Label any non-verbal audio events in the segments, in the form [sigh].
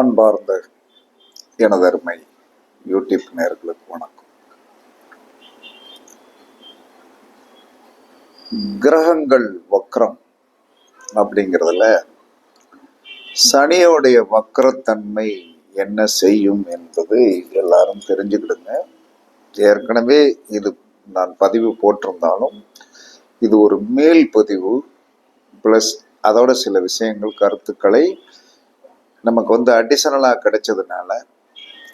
அன்பார்ந்த எனதருமை யூடியூப் நேர்களுக்கு வணக்கம். கிரகங்கள் வக்ரம் அப்படிங்கிறதுல சனியோடைய வக்ரத்தன்மை என்ன செய்யும் என்பது எல்லாரும் தெரிஞ்சுக்கிடுங்க. ஏற்கனவே இது நான் பதிவு போட்டிருந்தாலும் இது ஒரு மேல் பதிவு ப்ளஸ் அதோட சில விஷயங்கள் கருத்துக்களை நமக்கு வந்து அடிஷனலாக கிடைச்சதுனால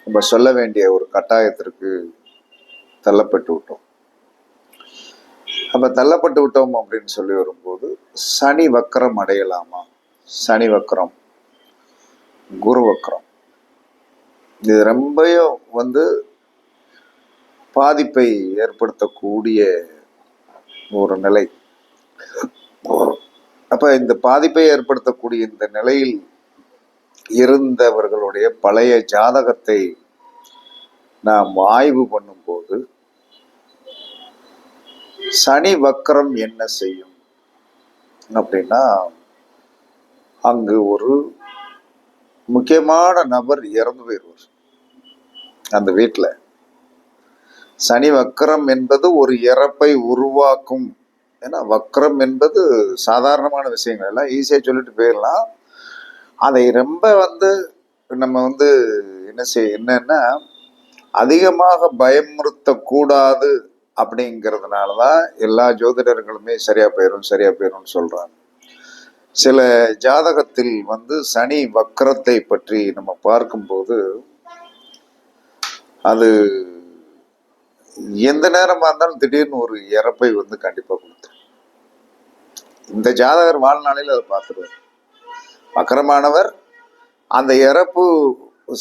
நம்ம சொல்ல வேண்டிய ஒரு கட்டாயத்திற்கு தள்ளப்பட்டு விட்டோம். நம்ம தள்ளப்பட்டு விட்டோம் அப்படின்னு சொல்லி வரும்போது சனி வக்கரம் அடையலாமா? சனி வக்கரம் குரு வக்கரம் இது ரொம்பவும் வந்து பாதிப்பை ஏற்படுத்தக்கூடிய ஒரு நிலை. அப்போ இந்த பாதிப்பை ஏற்படுத்தக்கூடிய இந்த நிலையில் இருந்தவர்களுடைய பழைய ஜாதகத்தை நாம் ஆய்வு பண்ணும்போது சனி வக்கரம் என்ன செய்யும் அப்படின்னா அங்கு ஒரு முக்கியமான நபர் இறந்து போயிடுவார். அந்த வீட்டில் சனி வக்கரம் என்பது ஒரு இறப்பை உருவாக்கும். ஏன்னா வக்கரம் என்பது சாதாரணமான விஷயங்கள் எல்லாம் ஈஸியாக சொல்லிட்டு போயிடலாம். அதை ரொம்ப வந்து நம்ம வந்து என்ன செய்ய என்னன்னா அதிகமாக பயமுறுத்தக்கூடாது அப்படிங்கிறதுனால தான் எல்லா ஜோதிடர்களுமே சரியா போயிடும் சரியா போயிடும்னு சொல்றாங்க. சில ஜாதகத்தில் வந்து சனி வக்கரத்தை பற்றி நம்ம பார்க்கும்போது அது எந்த நேரமா இருந்தாலும் திடீர்னு ஒரு இறப்பை வந்து கண்டிப்பாக கொடுத்துரும். இந்த ஜாதகர் வாழ்நாளில் அதை பார்த்துருவார். அக்கரமானவர் அந்த இறப்பு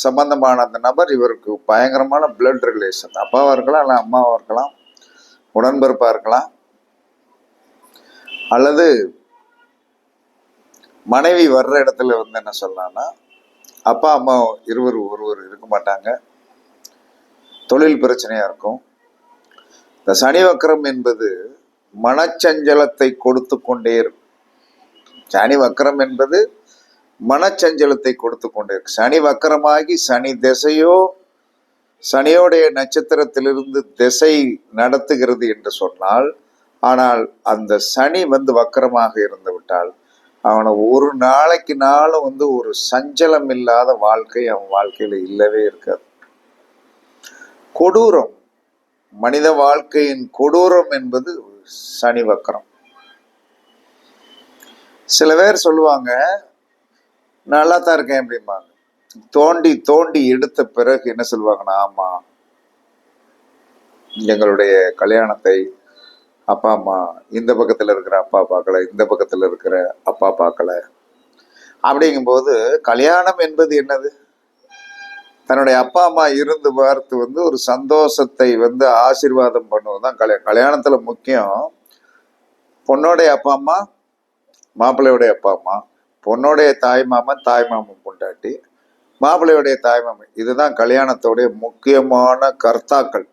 சம்பந்தமான அந்த நபர் இவருக்கு பயங்கரமான பிளட் ரிலேஷன் அப்பாவாக இருக்கலாம் இல்லை அம்மாவாக இருக்கலாம் உடன்பிறப்பாக இருக்கலாம் அல்லது மனைவி வர்ற இடத்துல வந்து என்ன சொல்லலாம்னா அப்பா அம்மா இருவர் ஒருவர் இருக்க மாட்டாங்க. தொழில் பிரச்சனையாக இருக்கும். இந்த சனி வக்கரம் என்பது மனச்சஞ்சலத்தை கொடுத்து கொண்டே இருக்கும். சனி வக்கரம் என்பது மனச்சஞ்சலத்தை கொடுத்து கொண்டிருக்கு. சனி வக்கரமாகி சனி திசையோ சனியோடைய நட்சத்திரத்திலிருந்து திசை நடத்துகிறது என்று சொன்னால் ஆனால் அந்த சனி வந்து வக்கரமாக இருந்து விட்டால் அவனை ஒரு நாளைக்கு நாளும் வந்து ஒரு சஞ்சலம் இல்லாத வாழ்க்கை அவன் வாழ்க்கையில் இல்லவே இருக்காது. கொடூரம் மனித வாழ்க்கையின் கொடூரம் என்பது சனி வக்கரம். சில பேர் சொல்லுவாங்க நல்லா தான் இருக்கேன் அப்படிம்பாங்க. தோண்டி தோண்டி எடுத்த பிறகு என்ன சொல்லுவாங்கன்னா ஆமா எங்களுடைய கல்யாணத்தை அப்பா அம்மா இந்த பக்கத்துல இருக்கிற அப்பா பார்க்கல இந்த பக்கத்துல இருக்கிற அப்பா பார்க்கல. அப்படிங்கும்போது கல்யாணம் என்பது என்னது? தன்னுடைய அப்பா அம்மா இருந்து பார்த்து வந்து ஒரு சந்தோஷத்தை வந்து ஆசீர்வாதம் பண்ணுவதுதான் கல்யாணம் கல்யாணத்துல முக்கியம். பொண்ணோடைய அப்பா அம்மா மாப்பிள்ளையோடைய அப்பா அம்மா. பொண்ணோடைய தாய் மாமன் தாய் மாமன் பொண்டாட்டி மாப்பிள்ளையுடைய தாய் மாமன். இதுதான் கல்யாணத்தோடைய முக்கியமான கர்த்தாக்கள்.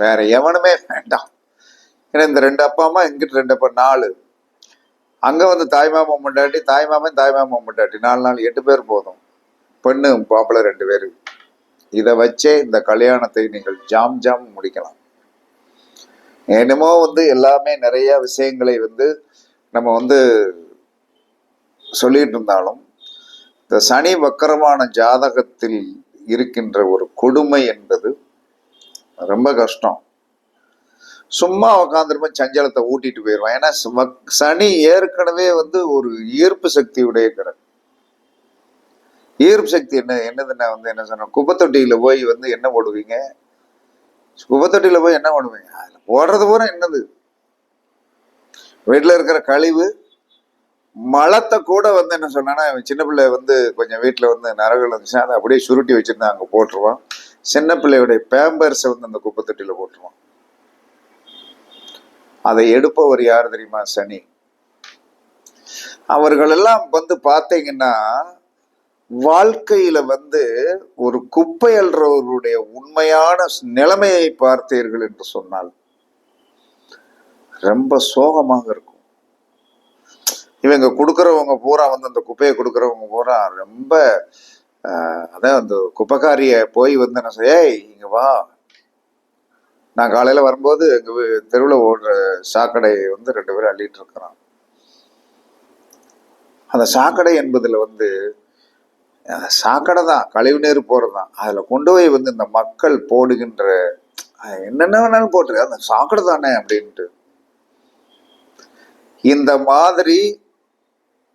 வேற எவனுமே வேண்டாம். ஏன்னா இந்த ரெண்டு அப்பா அம்மா இங்கிட்டு ரெண்டு அப்பா நாலு. அங்க வந்து தாய் மாமன் பொண்டாட்டி தாய் மாமன் தாய் மாமன் பொண்டாட்டி. நாலு நாள் எட்டு பேர் போதும். பெண்ணு மாப்பிள்ளை ரெண்டு பேர். இதை வச்சே இந்த கல்யாணத்தை நீங்கள் ஜாம் ஜாம் முடிக்கலாம். என்னமோ வந்து எல்லாமே நிறைய விஷயங்களை வந்து நம்ம வந்து சொல்லிட்டு இருந்தாலும் இந்த சனி வக்கரமான ஜாதகத்தில் இருக்கின்ற ஒரு கொடுமை என்பது ரொம்ப கஷ்டம். சும்மா உக்காந்துருப்ப சஞ்சலத்தை ஊட்டிட்டு போயிடுவான் ஏன்னா சனி ஏற்கனவே வந்து ஒரு ஈர்ப்பு சக்தியுடைய கிரகம். ஈர்ப்பு சக்தி என்ன என்னதுன்னா வந்து என்ன சொன்ன குப்பத்தொட்டியில போய் வந்து என்ன போடுவீங்க? குப்பத்தொட்டியில போய் என்ன பண்ணுவீங்க அதில் போடுறது பூரா என்னது? வீட்டில் இருக்கிற கழிவு மலத்தை கூட வந்து என்ன சொன்னா சின்ன பிள்ளை வந்து கொஞ்சம் வீட்டுல வந்து நரகள் இருந்துச்சுன்னா அதை அப்படியே சுருட்டி வச்சிருந்தா அங்க போட்டுருவான். சின்ன பிள்ளையுடைய பேம்பர்ஸை வந்து அந்த குப்பத்தொட்டியில போட்டுருவான். அதை எடுப்பவர் யார் தெரியுமா? சனி. அவர்கள் எல்லாம் வந்து பார்த்தீங்கன்னா வாழ்க்கையில வந்து ஒரு குப்பை அல்றவருடைய உண்மையான நிலைமையை பார்த்தீர்கள் என்று சொன்னால் ரொம்ப சோகமாக இருக்கும். இவங்க கொடுக்குறவங்க பூரா வந்து அந்த குப்பையை கொடுக்குறவங்க பூரா ரொம்ப அதான் அந்த குப்பைக்காரிய போய் வந்து என்ன செய்ய ஏய் இங்க வா. நான் காலையில வரும்போது எங்க வீ- ஓடுற சாக்கடை வந்து ரெண்டு பேரும் அள்ளிட்டு இருக்கிறான். அந்த சாக்கடை என்பதில் வந்து சாக்கடை தான் கழிவுநீர் போறது தான். அதில் கொண்டு போய் வந்து இந்த மக்கள் போடுகின்ற என்னென்ன வேணாலும் போட்டுரு அந்த சாக்கடை தானே அப்படின்ட்டு. இந்த மாதிரி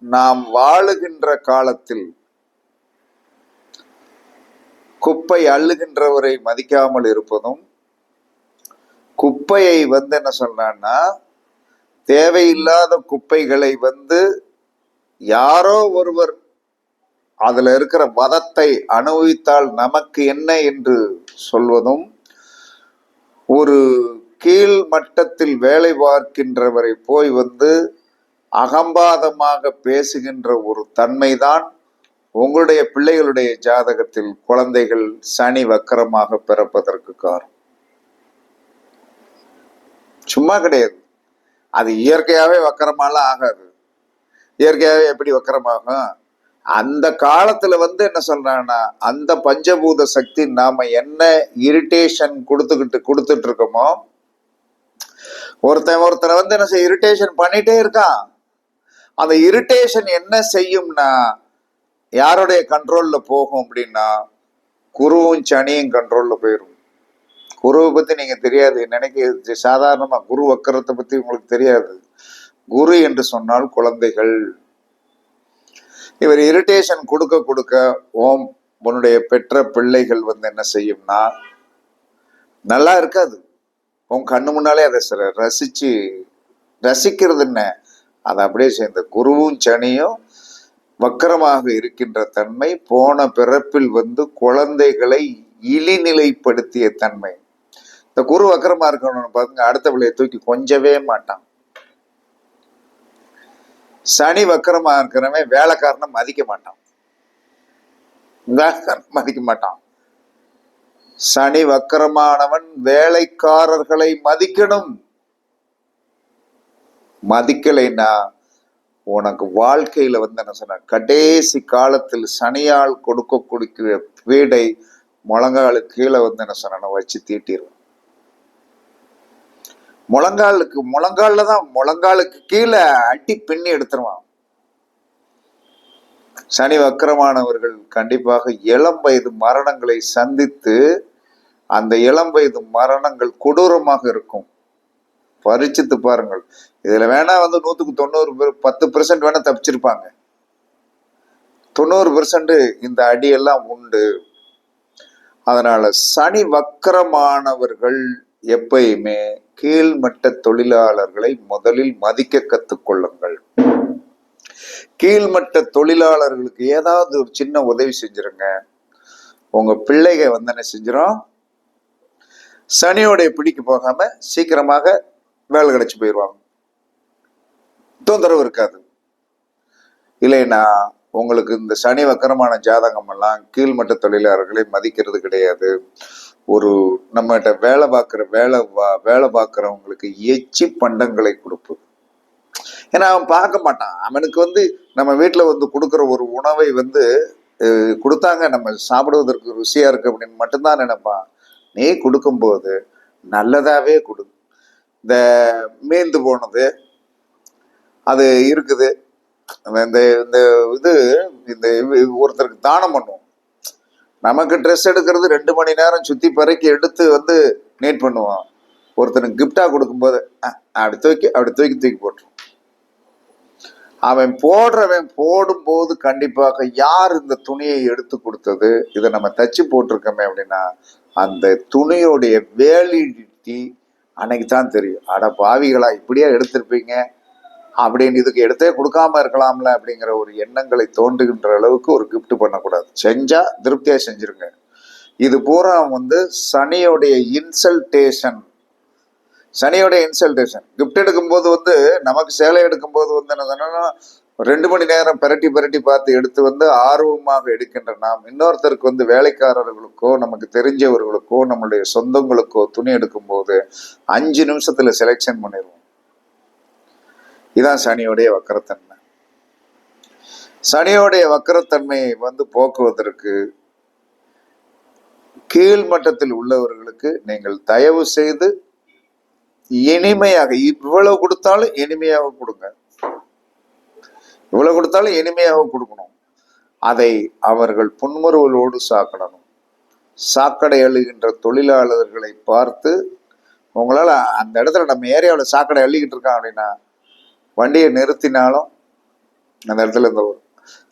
நாம் வாழுகின்ற காலத்தில் குப்பை அள்ளுகின்றவரை மதிக்காமல் இருப்பதும் குப்பையை வந்து என்ன சொன்னான்னா தேவையில்லாத குப்பைகளை வந்து யாரோ ஒருவர் அதில் இருக்கிற மதத்தை அனுபவித்தால் நமக்கு என்ன என்று சொல்வதும் ஒரு கீழ் மட்டத்தில் வேலை பார்க்கின்றவரை போய் வந்து அகம்பாதமாக பேசுகின்ற ஒரு தன்மைதான் உங்களுடைய பிள்ளைகளுடைய ஜாதகத்தில் குழந்தைகள் சனி வக்கரமாக பிறப்பதற்கு காரணம். சும்மா கிடையாது. அது இயற்கையாகவே வக்கரமாலாம் ஆகாது. இயற்கையாகவே எப்படி வக்கரமாகும்? அந்த காலத்துல வந்து என்ன சொல்றாங்கன்னா அந்த பஞ்சபூத சக்தி நாம என்ன இரிட்டேஷன் கொடுத்துக்கிட்டு கொடுத்துட்டு இருக்கோமோ ஒருத்தன் ஒருத்தரை வந்து என்ன செய்ய இரிட்டேஷன் பண்ணிட்டே இருக்கான். அந்த இரிட்டேஷன் என்ன செய்யும்னா யாருடைய கண்ட்ரோல்ல போகும் அப்படின்னா குருவும் சனியும் கண்ட்ரோல்ல போயிடும் குருவை பத்தி நீங்க தெரியாது. நினைக்க சாதாரணமா குரு வக்கரத்தை பத்தி உங்களுக்கு தெரியாது. குரு என்று சொன்னால் குழந்தைகள். இவர் இரிட்டேஷன் கொடுக்க கொடுக்க ஓம் உன்னுடைய பெற்ற பிள்ளைகள் வந்து என்ன செய்யும்னா நல்லா இருக்காது. உன் கண்ணு முன்னாலே அதை சில ரசிச்சு ரசிக்கிறது என்ன? அதை அப்படியே சேர்ந்த குருவும் சனியும் வக்கரமாக இருக்கின்ற தன்மை போன பிறப்பில் வந்து குழந்தைகளை இழிநிலைப்படுத்திய தன்மை. இந்த குரு வக்கரமா இருக்கணும்னு பாருங்க அடுத்த பிள்ளையை தூக்கி கொஞ்சவே மாட்டான். சனி வக்கரமா இருக்கிறவன் வேலைக்காரனை மதிக்க மாட்டான். வேலைக்காரன் மதிக்க மாட்டான். சனி வக்கரமானவன் வேலைக்காரர்களை மதிக்கணும். மதிக்கலைன்னா உனக்கு வாழ்க்கையில வந்து என்ன சொன்ன கடைசி காலத்தில் சனியால் கொடுக்க கொடுக்கிற வீடை முழங்காலு கீழே வந்து என்ன சொன்ன வச்சு தீட்டிடுவேன் முழங்காலுக்கு முழங்கால்ல தான் முழங்காலுக்கு கீழே அடி பின்னி எடுத்துருவான். சனி வக்கரமானவர்கள் கண்டிப்பாக இளம் வயது மரணங்களை சந்தித்து அந்த இளம் வயது மரணங்கள் கொடூரமாக இருக்கும். பரிச்சித்து பாருங்கள். இதுல வேணா வந்து நூத்துக்கு தொண்ணூறு பேர் பத்து பெர்சன்ட் வேணா தப்பிச்சிருப்பாங்க. தொண்ணூறு பெர்சன்ட் இந்த அடியெல்லாம் உண்டு. அதனால சனி வக்கரமானவர்கள் எப்பயுமே கீழ்மட்ட தொழிலாளர்களை முதலில் மதிக்க கத்துக்கொள்ளுங்கள். கீழ்மட்ட தொழிலாளர்களுக்கு ஏதாவது ஒரு சின்ன உதவி செஞ்சிருங்க. உங்க பிள்ளைக வந்து என்ன செஞ்சிடும் சனியோடைய பிடிக்கு போகாம சீக்கிரமாக வேலை கிடைச்சி போயிடுவாங்க தொந்தரவு இருக்காது. இல்லைன்னா உங்களுக்கு இந்த சனி வக்கரமான ஜாதகம் எல்லாம் கீழ்மட்ட தொழிலாளர்களை மதிக்கிறது கிடையாது. ஒரு நம்மகிட்ட வேலை பார்க்குற வேலை வா- வேலை பார்க்குறவங்களுக்கு எச்சி பண்டங்களை கொடுப்பு ஏன்னா அவன் பார்க்க மாட்டான். அவனுக்கு வந்து நம்ம வீட்டில் வந்து கொடுக்குற ஒரு உணவை வந்து கொடுத்தாங்க நம்ம சாப்பிடுவதற்கு ருசியாக இருக்கு அப்படின்னு மட்டும்தான் நினைப்பான். நீ கொடுக்கும்போது நல்லதாகவே கொடு. இந்த மீந்து போனது அது இருக்குது. இந்த இந்த இது இந்த ஒருத்தருக்கு தானம் பண்ணுவோம். நமக்கு ட்ரெஸ் எடுக்கிறது ரெண்டு மணி நேரம் சுத்தி பறக்கி எடுத்து வந்து நீட் பண்ணுவோம் ஒருத்தனுக்கு கிஃப்டா கொடுக்கும்போது அப்படி தூக்கி அப்படி தூக்கி தூக்கி போட்டுரும் அவன் போடுறவன் போடும்போது கண்டிப்பாக யார் இந்த துணியை எடுத்து கொடுத்தது? இதை நம்ம தச்சு போட்டிருக்கோமே அப்படின்னா அந்த துணியோடைய வேலிடிட்டி அன்னைக்கு தான் தெரியும். அட பாவிகளா இப்படியா எடுத்திருப்பீங்க? அப்படின்னு இதுக்கு எடுத்தே கொடுக்காம இருக்கலாம்ல அப்படிங்கிற ஒரு எண்ணங்களை தோன்றுகின்ற அளவுக்கு ஒரு கிஃப்ட் பண்ணக்கூடாது. செஞ்சா திருப்தியா செஞ்சிருங்க. இது பூரா வந்து சனியோடைய இன்சல்டேஷன் சனியோட இன்சல்டேஷன் கிஃப்ட் எடுக்கும்போது வந்து நமக்கு சேலை எடுக்கும்போது வந்து என்னதுன்னா ரெண்டு மணி நேரம் பிரட்டி பிரட்டி பார்த்து எடுத்து வந்து ஆர்வமாக எடுக்கின்ற நாம் இன்னொருத்தருக்கு வந்து வேலைக்காரர்களுக்கோ நமக்கு தெரிஞ்சவர்களுக்கோ நம்மளுடைய சொந்தங்களுக்கோ துணி எடுக்கும்போது அஞ்சு நிமிஷத்துல செலெக்ஷன் பண்ணிடுவோம். இதான் சனியோடைய வக்கரத்தன்மை. சனியோடைய வக்கரத்தன்மையை வந்து போக்குவதற்கு கீழ்மட்டத்தில் உள்ளவர்களுக்கு நீங்கள் தயவு செய்து இனிமையாக இவ்வளவு கொடுத்தாலும் இனிமையாக கொடுங்க. இவ்வளவு கொடுத்தாலும் இனிமையாக கொடுக்கணும். அதை அவர்கள் புன்முறுவலோடு சாக்கடணும். சாக்கடை அழுகின்ற தொழிலாளர்களை பார்த்து உங்களால் அந்த இடத்துல நம்ம ஏரியாவில் சாக்கடை அள்ளிக்கிட்டு இருக்கான் அப்படின்னா வண்டியை நிறுத்தினாலும் அந்த இடத்துல இந்த ஒரு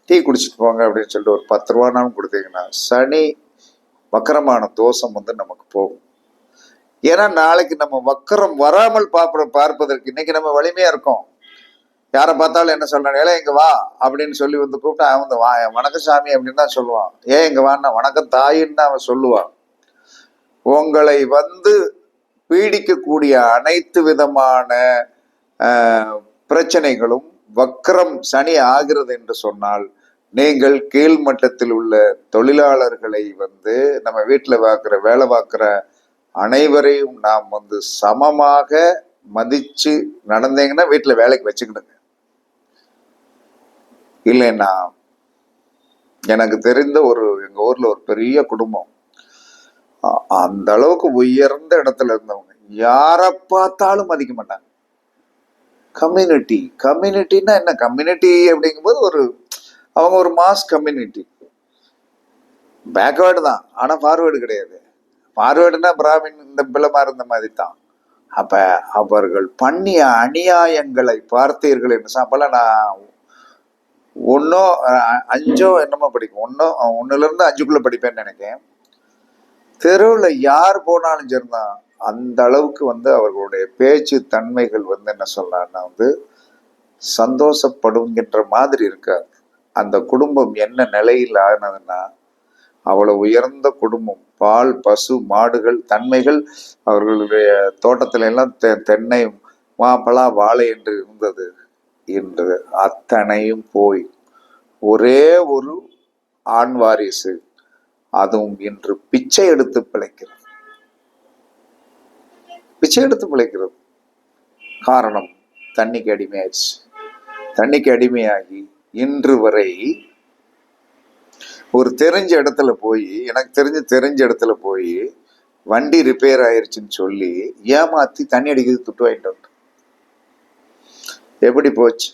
டீ குடிச்சிட்டு போங்க அப்படின்னு சொல்லிட்டு ஒரு பத்து ரூபானாலும் கொடுத்தீங்கன்னா சனி வக்கரமான தோஷம் வந்து நமக்கு போகும். ஏன்னா நாளைக்கு நம்ம வக்கரம் வராமல் பார்ப்ப பார்ப்பதற்கு இன்னைக்கு நம்ம வலிமையா இருக்கோம். யாரை பார்த்தாலும் என்ன சொல்றாங்க ஏழை இங்க வா அப்படின்னு சொல்லி வந்து கூப்பிட்டா அவன் வந்து வா வணக்கம் சாமி அப்படின்னு தான் சொல்லுவான். ஏன் இங்க வான்னா வணக்கம் தாயின்னு தான் அவன் சொல்லுவான். உங்களை வந்து பீடிக்கக்கூடிய அனைத்து விதமான பிரச்சனைகளும் வக்கரம் சனி ஆகிறது என்று சொன்னால் நீங்கள் கீழ்மட்டத்தில் உள்ள தொழிலாளர்களை வந்து நம்ம வீட்டில் பார்க்குற வேலை பார்க்குற அனைவரையும் நாம் வந்து சமமாக மதித்து நடந்தீங்கன்னா வீட்டில் வேலைக்கு வச்சுக்கிடுங்க. இல்லைன்னா எனக்கு தெரிந்த ஒரு எங்கள் ஊரில் ஒரு பெரிய குடும்பம். அந்த அளவுக்கு உயர்ந்த இடத்துல இருந்தவங்க யாரை பார்த்தாலும் மதிக்க மாட்டாங்க. கம்யூனிட்டி கம்யூனிட்டின்னா என்ன? கம்யூனிட்டி அப்படிங்கும்போது ஒரு அவங்க ஒரு மாஸ் கம்யூனிட்டி பேக்வேர்டு தான். ஆனால் ஃபார்வேர்டு கிடையாது. ஃபார்வேர்டுனா பிராமின் இந்த பிள்ளமா இருந்த மாதிரி தான். அப்போ அவர்கள் பண்ணிய அநியாயங்களை பார்த்தீர்கள் என்று சொன்னா, நான் ஒன்றோ அஞ்சோ என்னமோ படிக்கும் ஒன்றோ ஒன்றுலேருந்து அஞ்சுக்குள்ளே படிப்பேன்னு நினைக்கிறேன். தெருவில் யார் போனாலும் சரிதான். அந்த அளவுக்கு வந்து அவர்களுடைய பேச்சு தன்மைகள் வந்து என்ன சொல்லலாம்னா வந்து சந்தோஷப்படுங்கின்ற மாதிரி இருக்காது அந்த குடும்பம் என்ன நிலையில் ஆனதுன்னா அவ்வளோ உயர்ந்த குடும்பம் பால் பசு மாடுகள் தன்மைகள் அவர்களுடைய தோட்டத்தில எல்லாம் தெ- தென்னை மாப்பழா வாழை என்று இருந்தது. இன்று அத்தனையும் போய் ஒரே ஒரு ஆண் வாரிசு அதுவும் இன்று பிச்சை எடுத்து பிழைக்கிறது பிச்சை எடுத்து பிழைக்கிறது. காரணம் தண்ணிக்கு அடிமையாச்சு தண்ணிக்கு அடிமையாகி இன்று வரை ஒரு தெரிஞ்ச இடத்துல போய் எனக்கு தெரிஞ்ச தெரிஞ்ச இடத்துல போய் வண்டி ரிப்பேர் ஆயிருச்சுன்னு சொல்லி ஏமாத்தி தண்ணி அடிக்கிறது துட்டு வாங்கிட்டு எப்படி போச்சு?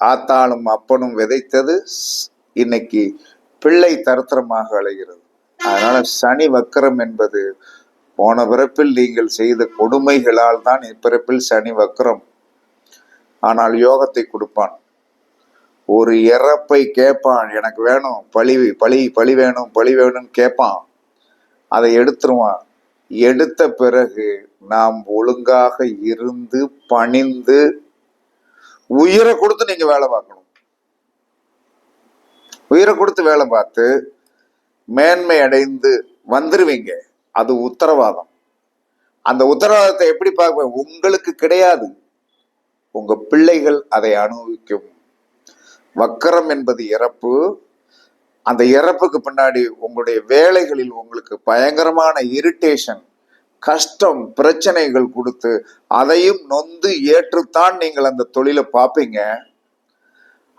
ஆத்தாளும் அப்பனும் விதைத்தது இன்னைக்கு பிள்ளை தரத்திரமாக அலைகிறது. அதனால சனி வக்கரம் என்பது போன பிறப்பில் நீங்கள் செய்த கொடுமைகளால் தான் இப்பிறப்பில் சனி வக்கரம் ஆனால் யோகத்தை கொடுப்பான். ஒரு இறப்பை கேட்பான். எனக்கு வேணும் பழி பழி பழி வேணும் பழி வேணும்னு கேட்பான். அதை எடுத்துருவான். எடுத்த பிறகு நாம் ஒழுங்காக இருந்து பணிந்து உயிரை கொடுத்து நீங்க வேலை பார்க்கணும். உயிரை கொடுத்து வேலை பார்த்து மேன்மை அடைந்து வந்துருவீங்க. அது உத்தரவாதம். அந்த உத்தரவாதத்தை எப்படி பார்ப்பேன்? உங்களுக்கு கிடையாது. உங்க பிள்ளைகள் அதை அனுபவிக்கும். வக்கரம் என்பது இறப்பு. அந்த இறப்புக்கு பின்னாடி உங்களுடைய வேலைகளில் உங்களுக்கு பயங்கரமான இரிட்டேஷன் கஷ்டம் பிரச்சனைகள் கொடுத்து அதையும் நொந்து ஏற்றுத்தான் நீங்கள் அந்த தொழிலை பார்ப்பீங்க.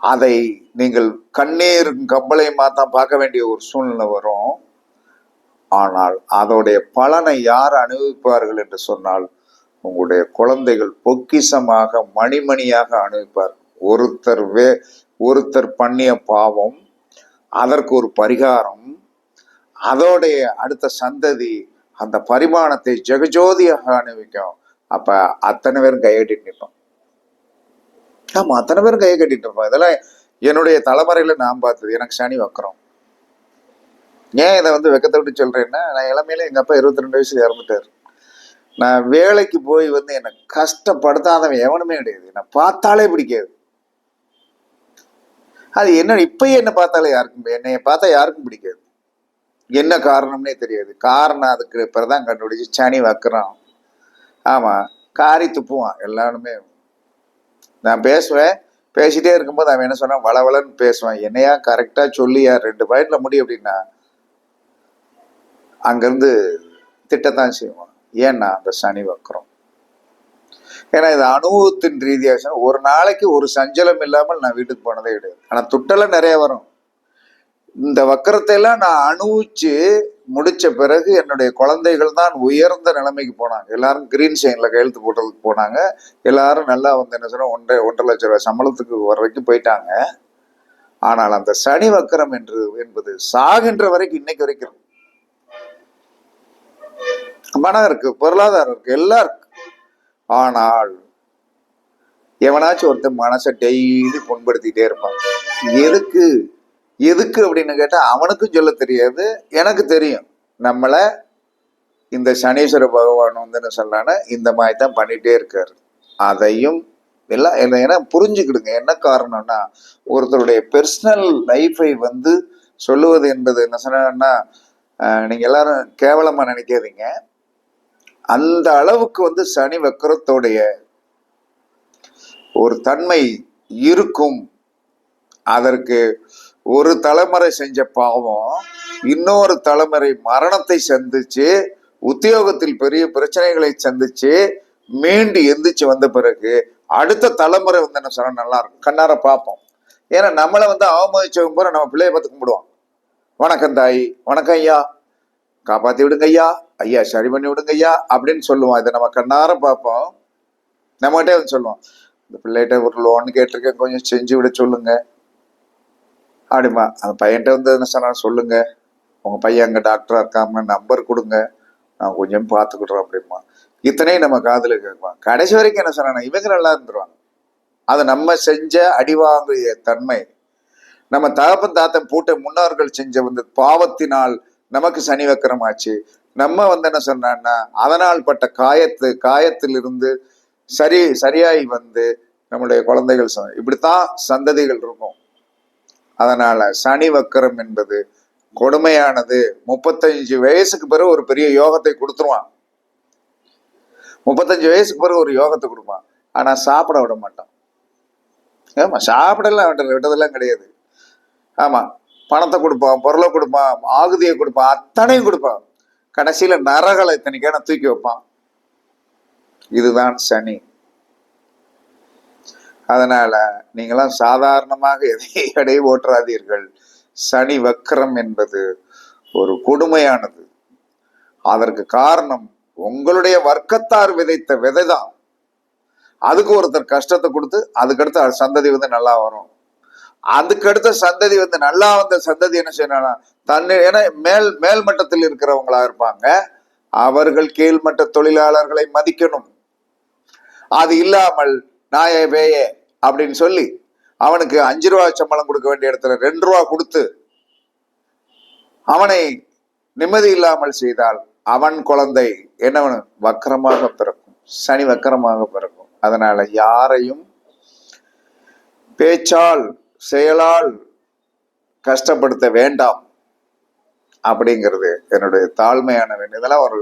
அதை நீங்கள் கண்ணீர் கம்பளையுமா தான் பார்க்க வேண்டிய ஒரு சூழ்நிலை வரும். ஆனால் அதோடைய பலனை யார் அனுபவிப்பார்கள் என்று சொன்னால் உங்களுடைய குழந்தைகள் பொக்கிஷமாக மணிமணியாக அனுபவிப்பார் ஒருத்தர் வே ஒருத்தர் பண்ணிய பாவம் அதற்கு ஒரு பரிகாரம் அதோடைய அடுத்த சந்ததி அந்த பரிமாணத்தை ஜெகஜோதியாக அனுபவிக்கும். அப்ப அத்தனை பேரும் கையெட்டிட்டு நிற்போம் ஆமா அத்தனை பேரும் கையை கட்டிட்டு இருப்போம் இதெல்லாம் என்னுடைய தலைமுறையில நான் பார்த்தது. எனக்கு சனி வக்கரம். ஏன் இதை வந்து வெக்கத்தை விட்டு நான் இளமையில எங்கள் அப்பா இருபத்தி ரெண்டு வயசுல இறந்துட்டாரு. நான் வேலைக்கு போய் வந்து என்னை கஷ்டப்படுத்தாதவன் எவனுமே கிடையாது. என்னை பார்த்தாலே பிடிக்காது. அது என்ன இப்பயே என்னை பார்த்தாலே யாருக்கும் என்னைய பார்த்தா யாருக்கும் பிடிக்காது. என்ன காரணம்னே தெரியாது. காரணம் அதுக்கு இப்போ தான் கண்டுபிடிச்சி சனி வைக்கிறான் ஆமாம் காரி துப்புவான் எல்லாருமே. நான் பேசுவேன் பேசிட்டே இருக்கும்போது அவன் என்ன சொன்னான்? வளவளன்னு பேசுவான். என்னையா கரெக்டாக சொல்லியா ரெண்டு பாயிண்டில் முடியும் அப்படின்னா அங்கேருந்து திட்டத்தான் செய்வான் ஏன்னா அந்த சனி வக்கரம் ஏன்னா இது அனுபவத்தின் ரீதியாக ஒரு நாளைக்கு ஒரு சஞ்சலம் இல்லாமல் நான் வீட்டுக்கு போனதே கிடையாது. ஆனால் துட்டெல்லாம் நிறைய வரும். இந்த வக்கரத்தை எல்லாம் நான் அனுபவிச்சு முடிச்ச பிறகு என்னுடைய குழந்தைகள் தான் உயர்ந்த நிலைமைக்கு போனாங்க. எல்லாரும் கிரீன் சைன்ல கையெழுத்து போட்டதுக்கு போனாங்க. எல்லாரும் நல்லா வந்து என்ன சொன்னா ஒன்றரை ஒன்றரை லட்ச ரூபாய் சம்பளத்துக்கு வரைக்கும் போயிட்டாங்க. ஆனால் அந்த சனி வக்கரம் என்று என்பது சாகின்ற வரைக்கும் இன்னைக்கு வரைக்கும் பணம் இருக்கு பொருளாதாரம் இருக்கு எல்லாம் இருக்கு ஆனால் எவனாச்சும் ஒருத்தன் மனசை டெய்லி புண்படுத்திட்டே இருப்பான். எதுக்கு? எதுக்கு அப்படின்னு கேட்டா அவனுக்கும் சொல்ல தெரியாது எனக்கு தெரியும். நம்மளை இந்த சனீஸ்வர பகவான் வந்து சொல்லான இந்த மாதிரி தான் பண்ணிட்டே இருக்காரு. அதையும் எல்லாம் என்ன- ஏன்னா புரிஞ்சுக்கிடுங்க என்ன காரணம்னா ஒருத்தருடைய பெர்சனல் லைஃபை வந்து சொல்லுவது என்பது என்ன சொன்னா நீங்க எல்லாரும் கேவலமா நினைக்காதீங்க. அந்த அளவுக்கு வந்து சனி வக்கரத்தோடைய ஒரு தன்மை இருக்கும். அதற்கு ஒரு தலைமுறை செஞ்ச பாவம் இன்னொரு தலைமுறை மரணத்தை சந்திச்சு உத்தியோகத்தில் பெரிய பிரச்சனைகளை சந்திச்சு மீண்டு எந்திரிச்சு வந்த பிறகு அடுத்த தலைமுறை வந்து என்ன சொன்னா நல்லா இருக்கும். கண்ணார பார்ப்போம். ஏன்னா நம்மளை வந்து அவமதிச்சவங்க போற நம்ம பிள்ளைய பார்த்து கும்பிடுவோம். வணக்கம் தாய் வணக்கம் ஐயா. காப்பாத்தி விடுங்க ஐயா. ஐயா சரி பண்ணி விடுங்க ஐயா அப்படின்னு சொல்லுவோம். இதை நம்ம கண்ணார பார்ப்போம். நம்மகிட்டே வந்து சொல்லுவோம். இந்த பிள்ளைகிட்ட ஒரு லோன் கேட்டிருக்கேன் கொஞ்சம் செஞ்சு விட சொல்லுங்க. அப்படிமா அந்த பையன்கிட்ட வந்து என்ன சொன்னா சொல்லுங்க. உங்க பையன் அங்க டாக்டரா இருக்காம நம்பர் கொடுங்க. நான் கொஞ்சம் பார்த்துக்கிடுறோம் அப்படிமா இத்தனையும் நம்ம காதில் கேட்பான் கடைசி வரைக்கும் என்ன சொன்னா இவங்க நல்லா இருந்துருவாங்க. அது நம்ம செஞ்ச அடிவாங்கிய தன்மை நம்ம தகப்பன் தாத்தன் பூட்ட முன்னோர்கள் செஞ்ச வந்து பாவத்தினால் நமக்கு சனி வக்கரமாச்சு. நம்ம வந்து என்ன சொன்னான்னா அதனால் பட்ட காயத்து காயத்திலிருந்து சரி சரியாய் வந்து நம்முடைய குழந்தைகள் இப்படித்தான் சந்ததிகள் இருக்கும். அதனால சனி வக்கரம் என்பது கொடுமையானது. முப்பத்தஞ்சு வயசுக்கு பிறகு ஒரு பெரிய யோகத்தை கொடுத்துருவான். முப்பத்தஞ்சு வயசுக்கு பிறகு ஒரு யோகத்தை கொடுப்பான். ஆனா சாப்பிட விட மாட்டான். ஆமா சாப்பிடலாம் விட்டதெல்லாம் கிடையாது. ஆமா பணத்தை கொடுப்பான் பொருளை கொடுப்பான் ஆகுதியை கொடுப்பான் அத்தனையும் கொடுப்பான். கடைசியில நரகளை இத்தனைக்கான தூக்கி வைப்பான். இதுதான் சனி. அதனால நீங்களாம் சாதாரணமாக எதை [laughs] எடை ஓட்டுறாதீர்கள் சனி வக்கரம் என்பது ஒரு கொடுமையானது. அதற்கு காரணம் உங்களுடைய வர்க்கத்தார் விதைத்த விதைதான். அதுக்கு ஒருத்தர் கஷ்டத்தை கொடுத்து அதுக்கடுத்து சந்ததி வந்து நல்லா வரும். அதுக்கடுத்த சந்ததி வந்து நல்லா வந்த சந்ததி என்ன செய்யணும் தன்னை ஏன்னா மேல் மேல் மட்டத்தில் இருக்கிறவங்களா இருப்பாங்க. அவர்கள் கீழ்மட்ட தொழிலாளர்களை மதிக்கணும். அது இல்லாமல் நாயே வேயே அப்படின்னு சொல்லி அவனுக்கு அஞ்சு ரூபா சம்பளம் கொடுக்க வேண்டிய இடத்துல ரெண்டு ரூபா கொடுத்து அவனை நிம்மதி இல்லாமல் செய்தால் அவன் குழந்தை என்னவனு வக்கரமாக பிறக்கும். சனி வக்கரமாக பிறக்கும். அதனால யாரையும் பேச்சால் செயலால் கஷ்டப்படுத்த வேண்டாம் அப்படிங்கிறது என்னுடைய தாழ்மையான வேண்டிய இதெல்லாம் ஒரு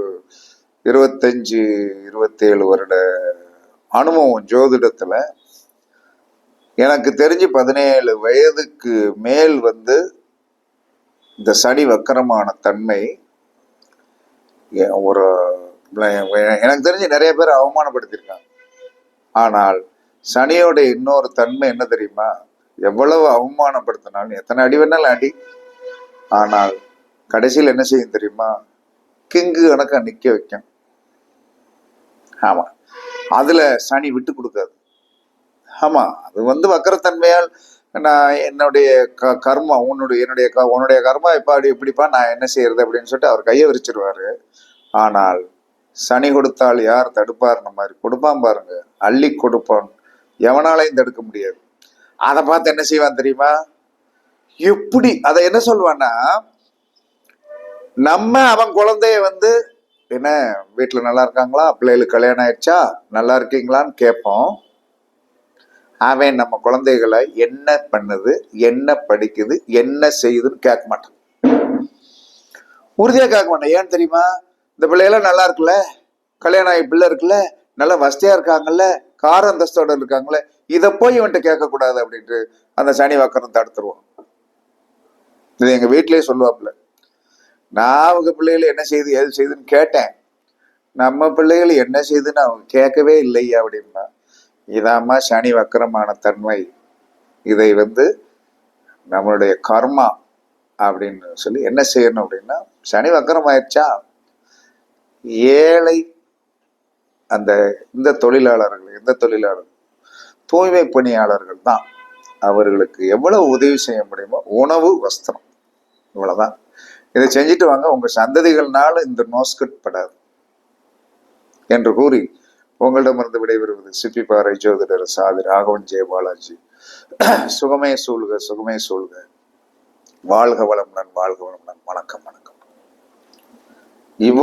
இருபத்தஞ்சு இருபத்தேழு வருட அனுபவம் ஜோதிடத்தில். எனக்கு தெரிஞ்சு பதினேழு வயதுக்கு மேல் வந்து இந்த சனி வக்கரமான தன்மை ஒரு எனக்கு தெரிஞ்சு நிறைய பேர் அவமானப்படுத்தியிருக்காங்க ஆனால் சனியோட இன்னொரு தன்மை என்ன தெரியுமா? எவ்வளவு அவமானப்படுத்தினாலும் எத்தனை அடி வேணாலும் அடி ஆனால் கடைசியில் என்ன செய்யும் தெரியுமா? கிங்கு கணக்கா நிக்க வைக்கும். ஆமா. அதுல சனி விட்டு கொடுக்காது. ஆமா. அது வந்து வக்கரத்தன்மையால் நான் என்னுடைய க கர்மா உன்னுடைய என்னுடைய க உன்னுடைய கர்மா இப்போ அப்படி இப்படிப்பா நான் என்ன செய்யறது அப்படின்னு சொல்லிட்டு அவர் கையை விரிச்சிருவாரு. ஆனால் சனி கொடுத்தால் யார் தடுப்பார்ன மாதிரி கொடுப்பான் பாருங்க. அள்ளி கொடுப்பான். எவனாலையும் தடுக்க முடியாது. அதை பார்த்து என்ன செய்வான் தெரியுமா? எப்படி அதை என்ன சொல்லுவான்னா நம்ம அவன் குழந்தைய வந்து என்ன வீட்டுல நல்லா இருக்காங்களா? பிள்ளைகளுக்கு கல்யாணம் ஆயிடுச்சா? நல்லா இருக்கீங்களான்னு கேட்போம். அவன் நம்ம குழந்தைகளை என்ன பண்ணுது என்ன படிக்குது என்ன செய்யுதுன்னு கேட்க மாட்டான். உறுதியா கேட்க மாட்டான். ஏன் தெரியுமா? இந்த பிள்ளைகளாம் நல்லா இருக்குல்ல? கல்யாணம் ஆகி பிள்ளை இருக்குல்ல? நல்லா வசதியா இருக்காங்கல்ல? கார் அந்தஸ்தோட இருக்காங்களே இதை போய் இவன்ட்ட கேட்கக்கூடாது அப்படின்ட்டு அந்த சனி வக்கரம் தடுத்துருவான். இது எங்க வீட்டிலேயே சொல்லுவாப்புல. நான் அவங்க பிள்ளைகளை என்ன செய்து ஏது செய்துன்னு கேட்டேன். நம்ம பிள்ளைகள் என்ன செய்துன்னு அவங்க கேட்கவே இல்லையா அப்படின்னா இதாம்மா சனி வக்கரமான தன்மை. இதை வந்து நம்மளுடைய கர்மா அப்படின்னு சொல்லி என்ன செய்யணும் அப்படின்னா சனி வக்கரம் ஆயிடுச்சா? ஏழை அந்த இந்த தொழிலாளர்கள் எந்த தொழிலாளர்கள் தூய்மை பணியாளர்கள் தான் அவர்களுக்கு எவ்வளவு உதவி செய்ய முடியுமோ உணவு வஸ்திரம். இவ்வளவுதான். இதை செஞ்சுட்டு வாங்க. உங்க சந்ததிகள்னால இந்த நோஸ்கட் படாது. என்று கூறி உங்களிடமிருந்து விடைபெறுவது சிப்பிப்பாறை ஜோதிடர் சாதி ராகவன் ஜெயபாலாஜி சுகமே சூழ்க சுகமே சூழ்க. வாழ்க வளமுடன் வாழ்க வளமுடன். வணக்கம் வணக்கம்.